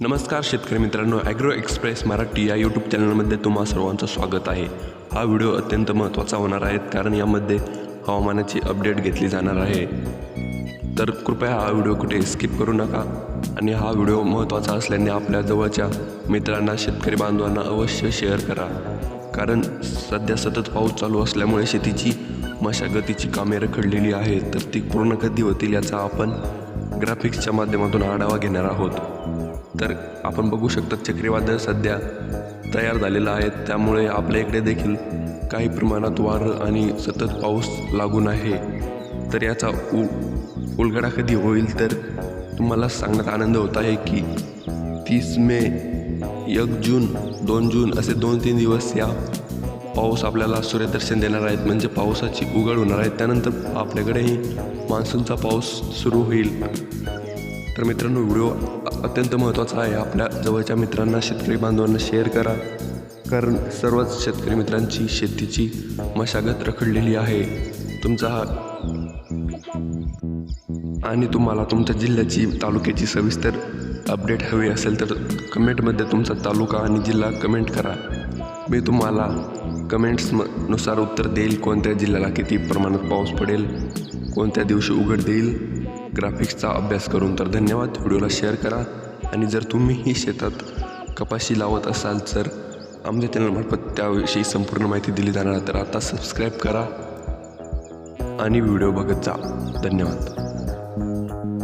नमस्कार शेतकरी मित्रांनो ॲग्रो एक्सप्रेस मराठी या यूट्यूब चॅनलमध्ये तुम्हा सर्वांचं स्वागत आहे. हा व्हिडिओ अत्यंत महत्त्वाचा होणार आहे कारण यामध्ये हवामानाची अपडेट घेतली जाणार आहे. तर कृपया हा व्हिडिओ कुठे स्किप करू नका आणि हा व्हिडिओ महत्त्वाचा असल्याने आपल्या जवळच्या मित्रांना शेतकरी बांधवांना अवश्य शेअर करा. कारण सध्या सतत पाऊस चालू असल्यामुळे शेतीची मशागतीची कामे रखडलेली आहेत तर ती पूर्ण कधी होतील याचा आपण ग्राफिक्सच्या माध्यमातून आढावा घेणार आहोत. तर आपण बघू शकतात चक्रीवादळ सध्या तयार झालेलं आहे. त्यामुळे आपल्या इकडे देखील काही प्रमाणात वारं आणि सतत पाऊस लागून आहे तर याचा उ उलगडा कधी होईल तर तुम्हाला सांगण्यात आनंद होत आहे की तीस मे एक जून दोन जून असे दोन तीन दिवस या पाऊस आपल्याला सूर्यदर्शन देणार आहेत म्हणजे पावसाची उघड होणार आहे. त्यानंतर आपल्याकडेही मान्सूनचा पाऊस सुरू होईल. तर मित्रांनो व्हिडिओ अत्यंत महत्त्वाचा आहे. आपल्या जवळच्या मित्रांना शेतकरी बांधवांना शेअर करा. कारण सर्वच शेतकरी मित्रांची शेतीची मशागत रखडलेली आहे. तुमचा हा आणि तुम्हाला तुमच्या जिल्ह्याची तालुक्याची सविस्तर अपडेट हवी असेल तर कमेंटमध्ये तुमचा तालुका आणि जिल्हा कमेंट करा. मी तुम्हाला कमेंट्स उत्तर देईल. कोणत्या जिल्ह्याला किती प्रमाणात पाऊस पडेल कोणत्या दिवशी उघड देईल ग्राफिक्सचा अभ्यास करून तर धन्यवाद. व्हिडिओला शेअर करा. आणि जर तुम्हीही शेतात कपाशी लावत असाल तर आमच्या चॅनलमार्फत त्याविषयी संपूर्ण माहिती दिली जाणार तर आता सबस्क्राईब करा आणि व्हिडिओ बघत जा. धन्यवाद.